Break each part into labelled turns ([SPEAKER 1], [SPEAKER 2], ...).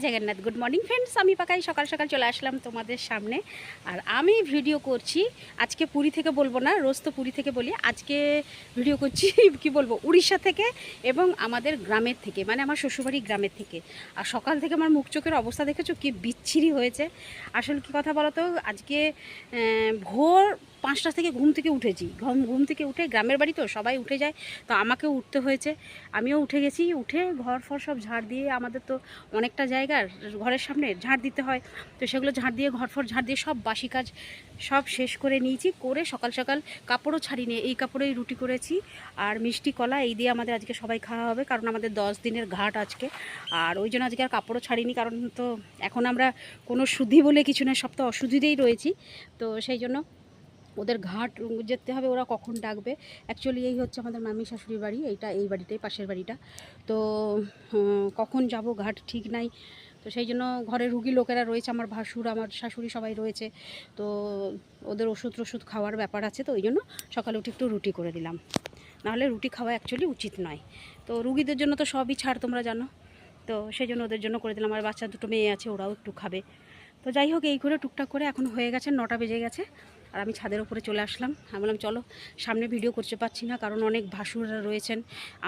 [SPEAKER 1] Jagannath. Good morning friends আমি পাকাই, সকাল সকাল চলে আসলাম তোমাদের সামনে। আর আমি ভিডিও করছি, আজকে পুরী থেকে বলব না, রোজ তো পুরী থেকে বলি। আজকে ভিডিও করছি, কি বলব, উড়িষ্যা থেকে এবং আমাদের গ্রামের থেকে মানে আমার শ্বশুরবাড়ি গ্রামের থেকে। আর সকাল থেকে আমার মুখ চোখের অবস্থা দেখেছ, কি বিচ্ছিরি হয়েছে। আসলে কি কথা বলো তো আজকে ভোর পাঁচটা থেকে ঘুম থেকে উঠেছি। ঘুম ঘুম থেকে উঠে গ্রামের বাড়ি তো, সবাই উঠে যায়। তো আমাকেও উঠতে হয়েছে। আমিও উঠে গেছি, উঠে ঘর ফর সব ঝাড় দিয়ে আমাদের তো অনেকটা জায়গার ঘরের সামনে ঝাড় দিতে হয়। তো সেগুলো ঝাড় দিয়ে, ঘর ফর ঝাড় দিয়ে সব বাসি কাজ সব শেষ করে নিয়েছি, করে সকাল সকাল কাপড়ও ছাড়িয়ে এই কাপড়েই রুটি করেছি আর মিষ্টি কলা এই দিয়ে আমাদের আজকে সবাই খাওয়া হবে, কারণ আমাদের দশ দিনের ঘাট আজকে। আর ওই জন্য আজকে আর কাপড়ও ছাড়িনি কারণ তো এখন আমরা কোনো শুদ্ধি বলে কিছু না, সব তো অশুদ্ধিতেই রয়েছি। তো সেই জন্য ওদের ঘাট যেতে হবে, ওরা কখন ডাকবে? অ্যাকচুয়ালি এই হচ্ছে আমাদের মামি শাশুড়ির বাড়ি, এইটা এই বাড়িটাই পাশের বাড়িটা। তো কখন যাব ঘাট ঠিক নাই। তো সেই জন্য ঘরে রুগী লোকেরা রয়েছে, আমার ভাসুর, আমার শাশুড়ি সবাই রয়েছে। তো ওদের ওষুধ টষুধ খাওয়ার ব্যাপার আছে, তো ওই জন্য সকালে উঠে একটু রুটি করে দিলাম। নাহলে রুটি খাওয়া অ্যাকচুয়ালি উচিত নয়। তো রুগীদের জন্য তো সবই ছাড়, তোমরা জানো। তো সেই জন্য ওদের জন্য করে দিলাম। আর বাচ্চা দুটো মেয়ে আছে, ওরাও একটু খাবে। তো যাই হোক, এই করে টুকটাক করে এখন হয়ে গেছে, নটা বেজে গেছে, আর আমি ছাদের উপরে চলে আসলাম। আমি বললাম, চলো, সামনে ভিডিও করতে পারছি না, কারণ অনেক ভাসুররা রয়েছেন।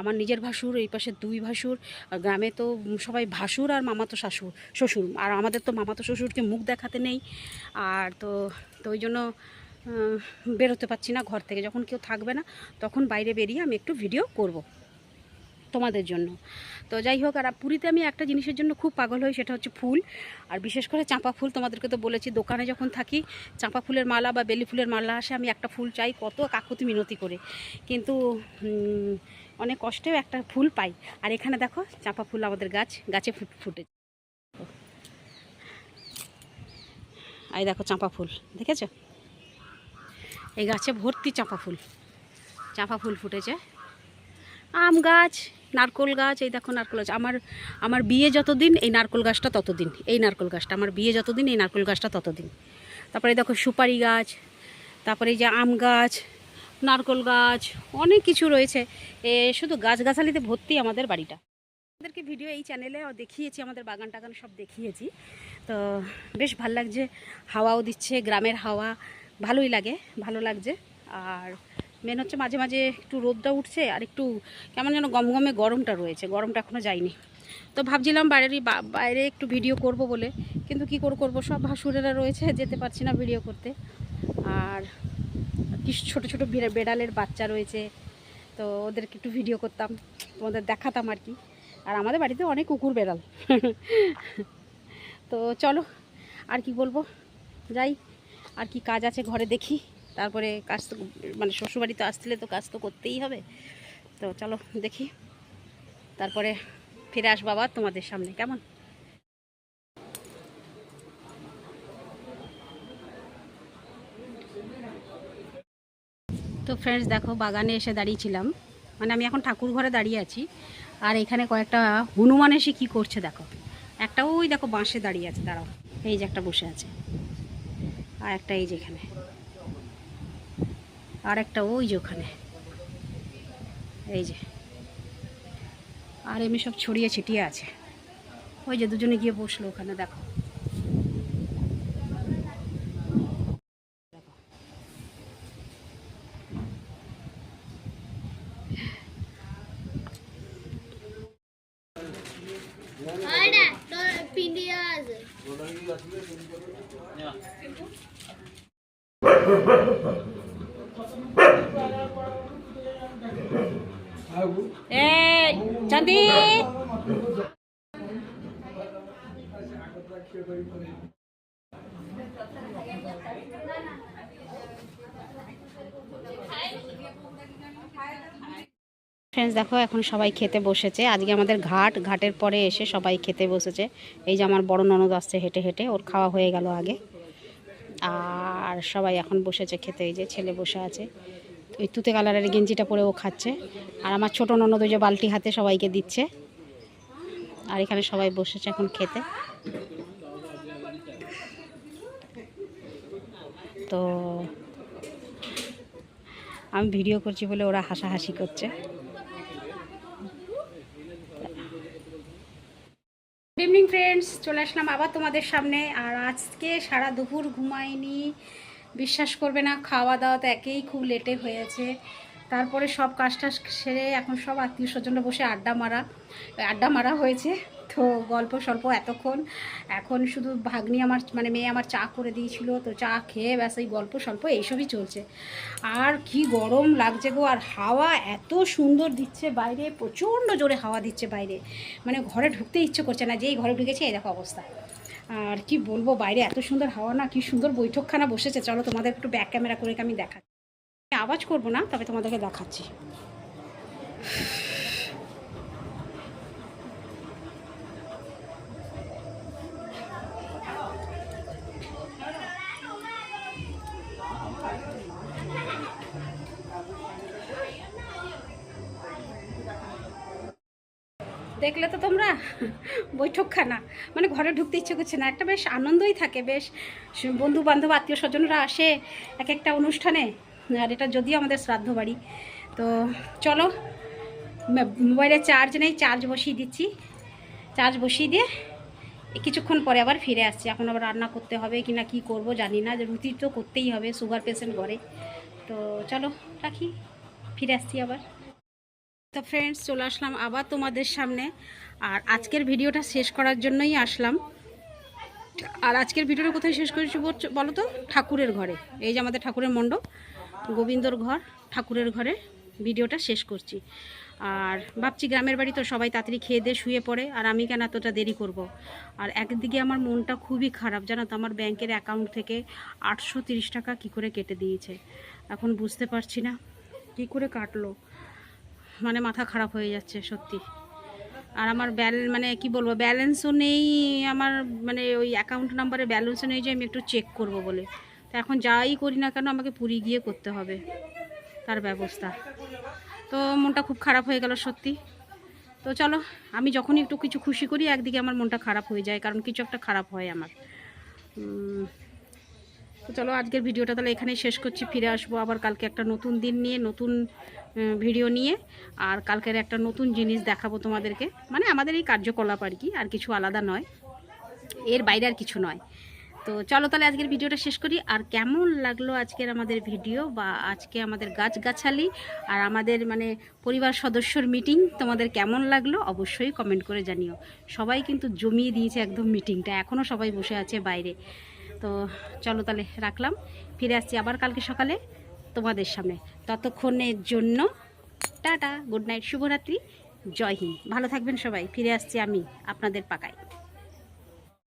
[SPEAKER 1] আমার নিজের ভাসুর, এই পাশে দুই ভাসুর, আর গ্রামে তো সবাই ভাসুর আর মামাতো শাশুর শ্বশুর। আর আমাদের তো মামাতো শ্বশুরকে মুখ দেখাতে নেই। আর তো তো ওই জন্য বেরোতে পারছি না ঘর থেকে। যখন কেউ থাকবে না, তখন বাইরে বেরিয়ে আমি একটু ভিডিও করব। তোমাদের জন্য। তো যাই হোক, আর পুরীতে আমি একটা জিনিসের জন্য খুব পাগল হই, সেটা হচ্ছে ফুল। আর বিশেষ করে চাঁপা ফুল, তোমাদেরকে তো বলেছি, দোকানে যখন থাকি, চাঁপা ফুলের মালা বা বেলি ফুলের মালা আসে, আমি একটা ফুল চাই, কত কাকুতি মিনতি করে। কিন্তু অনেক কষ্টেও একটা ফুল পাই। আর এখানে দেখো, চাঁপা ফুল আমাদের গাছ, গাছে ফুট। এই দেখো চাঁপা ফুল, দেখেছ? এই গাছে ভর্তি চাঁপা ফুল। চাঁপা ফুল ফুটেছে। আম গাছ নারকোল গাছ, এই দেখো নারকোল গাছ। আমার আমার বিয়ে যতদিন, এই নারকোল গাছটা ততদিন, এই নারকোল গাছটা। আমার বিয়ে যতদিন, এই নারকোল গাছটা ততদিন। তারপরে দেখো সুপারি গাছ, তারপরে যে আম গাছ, নারকোল গাছ, অনেক কিছু রয়েছে। এ, শুধু গাছগাছালিতে ভর্তি আমাদের বাড়িটা। আমাদেরকে ভিডিও এই চ্যানেলে দেখিয়েছি, আমাদের বাগান টাগান সব দেখিয়েছি। তো বেশ ভালো লাগছে, হাওয়াও দিচ্ছে, গ্রামের হাওয়া, ভালোই লাগে, ভালো লাগছে। আর মেন হচ্ছে মাঝে মাঝে একটু রোদটা উঠছে আর একটু কেমন যেন গমগমে গরমটা রয়েছে, গরমটা এখনও যায়নি। তো ভাবছিলাম বাইরেরই বাইরে একটু ভিডিও করব বলে, কিন্তু কি করে করব? সব ভাসুরেরা রয়েছে, যেতে পারছি না ভিডিও করতে। আর কি ছোটো ছোটো বিড়া- বেড়ালের বাচ্চা রয়েছে, তো ওদেরকে একটু ভিডিও করতাম, তোমাদের দেখাতাম আর কি। আর আমাদের বাড়িতে অনেক কুকুর বেড়াল। তো চলো, আর কি বলব? যাই, আর কি কাজ আছে ঘরে দেখি। তারপরে কাজ তো মানে শ্বশুরবাড়িতে আসলে তো কাজ তো করতেই হবে। তো চলো দেখি। তারপরে ফিরে আসব আবার তোমাদের সামনে, কেমন? তো ফ্রেন্ডস দেখো বাগানে এসে দাঁড়িয়েছিলাম মানে আমি এখন ঠাকুর ঘরে দাঁড়িয়ে আছি। আর এখানে কয়েকটা হনুমান এসে কী করছে দেখো। একটা ওই দেখো বাঁশে দাঁড়িয়ে আছে, দাঁড়াও। এই যে একটা বসে আছে। আর একটা এই যে এখানে। আর একটা ওই যে ওখানে। এই যে। আর এমনি সব ছড়িয়ে ছিটিয়ে আছে। ওই যে দুজনে গিয়ে বসল ওখানে দেখো। দেখো।
[SPEAKER 2] Aynen.
[SPEAKER 1] ফ্রেন্ডস দেখো, এখন সবাই খেতে বসেছে। আজকে আমাদের ঘাট, ঘাটের পরে এসে সবাই খেতে বসেছে। এই যে আমার বড় ননদ আসছে হেঁটে হেঁটে, ওর খাওয়া হয়ে গেল আগে। আর সবাই এখন বসেছে খেতে, এই যে ছেলে বসে আছে। ওই তুতে কালারের গেঞ্জিটা পরে ও খাচ্ছে। আর আমার ছোট ননদ ওই যে বালতি হাতে সবাইকে দিচ্ছে। আর এখানে সবাই বসেছে এখন খেতে। তো আমি ভিডিও করছি বলে ওরা হাসাহাসি করছে। গুড ইভিনিং ফ্রেন্ডস চলে আসলাম আবার তোমাদের সামনে। আর আজকে সারা দুপুর ঘুমাইনি। বিশ্বাস করবে না খাওয়া দাওয়া তো একেই খুব লেটে হয়েছে। তারপরে সব কাজটা সেরে এখন সব আত্মীয় স্বজনরা বসে আড্ডা মারা আড্ডা মারা হয়েছে। তো গল্প স্বল্প এতক্ষণ। এখন শুধু ভাগ্নি আমার মানে মেয়ে আমার চা করে দিয়েছিল, তো চা খেয়ে ব্যাস এই গল্প স্বল্প এইসবই চলছে। আর কি গরম লাগছে গো, আর হাওয়া এত সুন্দর দিচ্ছে বাইরে, প্রচণ্ড জোরে হাওয়া দিচ্ছে বাইরে। মানে ঘরে ঢুকতে ইচ্ছে করছে না যেই ঘরে ঢুকেছে, এই দেখো অবস্থা। আর কি বলব বাইরে এত সুন্দর হাওয়া না, কি সুন্দর বৈঠকখানা বসেছে। চলো তোমাদের একটু ব্যাক ক্যামেরা করে আমি দেখাচ্ছি। আওয়াজ করব না, তবে তোমাদেরকে দেখাচ্ছি। দেখলে তো তোমরা বৈঠকখানা। মানে ঘরে ঢুকতে ইচ্ছে করছে না। একটা বেশ আনন্দই থাকে, বেশ বন্ধু বান্ধব আত্মীয় স্বজনরা আসে এক একটা অনুষ্ঠানে। আর এটা যদিও আমাদের শ্রাদ্ধ বাড়ি। তো চলো, মোবাইলে চার্জ নেই চার্জ বসিয়ে দিচ্ছি। চার্জ বসিয়ে দিয়ে কিছুক্ষণ পরে আবার ফিরে আসছি। এখন আবার রান্না করতে হবে কি না কী করব জানি না। যে রুটি তো করতেই হবে সুগার পেশেন্ট ঘরে। তো চলো, রাখি। ফিরে আসছি আবার। তো ফ্রেন্ডস চলে আসলাম আবার তোমাদের সামনে। আর আজকের ভিডিওটা শেষ করার জন্যই আসলাম। আর আজকের ভিডিওটা কোথায় শেষ করেছি বল- তো? ঠাকুরের ঘরে। এই যে আমাদের ঠাকুরের মণ্ডপ, গোবিন্দর ঘর, ঠাকুরের ঘরে ভিডিওটা শেষ করছি। আর ভাবছি গ্রামের বাড়ি তো সবাই তাড়াতাড়ি খেয়ে দিয়ে শুয়ে পড়ে, আর আমি কেন এতটা দেরি করব। আর একদিকে আমার মনটা খুবই খারাপ, জানো তো, আমার ব্যাংকের অ্যাকাউন্ট থেকে আটশো টাকা কি করে কেটে দিয়েছে? এখন বুঝতে পারছি না, কি করে কাটলো? মানে মাথা খারাপ হয়ে যাচ্ছে, সত্যি। আর আমার ব্যাল মানে কি বলব, ব্যালেন্সও নেই, আমার মানে ওই অ্যাকাউন্ট নাম্বারে ব্যালেন্সও নেই যে আমি একটু চেক করব বলে। তো এখন যাই করি না কেন, আমাকে পুরী গিয়ে করতে হবে, তার ব্যবস্থা। তো মনটা খুব খারাপ হয়ে গেল সত্যি। তো চলো, আমি যখনই একটু কিছু খুশি করি, একদিকে আমার মনটা খারাপ হয়ে যায়, কারণ কিছু একটা খারাপ হয় আমার। তো চলো আজকের ভিডিওটা তাহলে এখানেই শেষ করছি, ফিরে আসব আবার কালকে একটা নতুন দিন নিয়ে, নতুন ভিডিও নিয়ে, আর কালকের একটা নতুন জিনিস দেখাবো তোমাদেরকে। মানে আমাদের এই কার্যকলাপ আর কি, আর কিছু আলাদা নয়, এর বাইরে আর কিছু নয়। তো চলো তাহলে আজকের ভিডিওটা শেষ করি, আর কেমন লাগল আজকের আমাদের ভিডিও বা আজকে আমাদের গাছগাছালি আর আমাদের মানে পরিবার সদস্যর মিটিং, তোমাদের কেমন লাগল অবশ্যই কমেন্ট করে জানিও। সবাই কিন্তু জমিয়ে দিয়েছে একদম মিটিংটা এখনও সবাই বসে আছে বাইরে। তো চলো তাহলে রাখলাম। ফিরে আসছি আবার কালকে সকালে তোমাদের সামনে। ততক্ষণের জন্য টাটা, গুড নাইট, শুভরাত্রি, জয় হিন্দ। ভালো থাকবেন সবাই। ফিরে আসছি আমি আপনাদের পাকায়।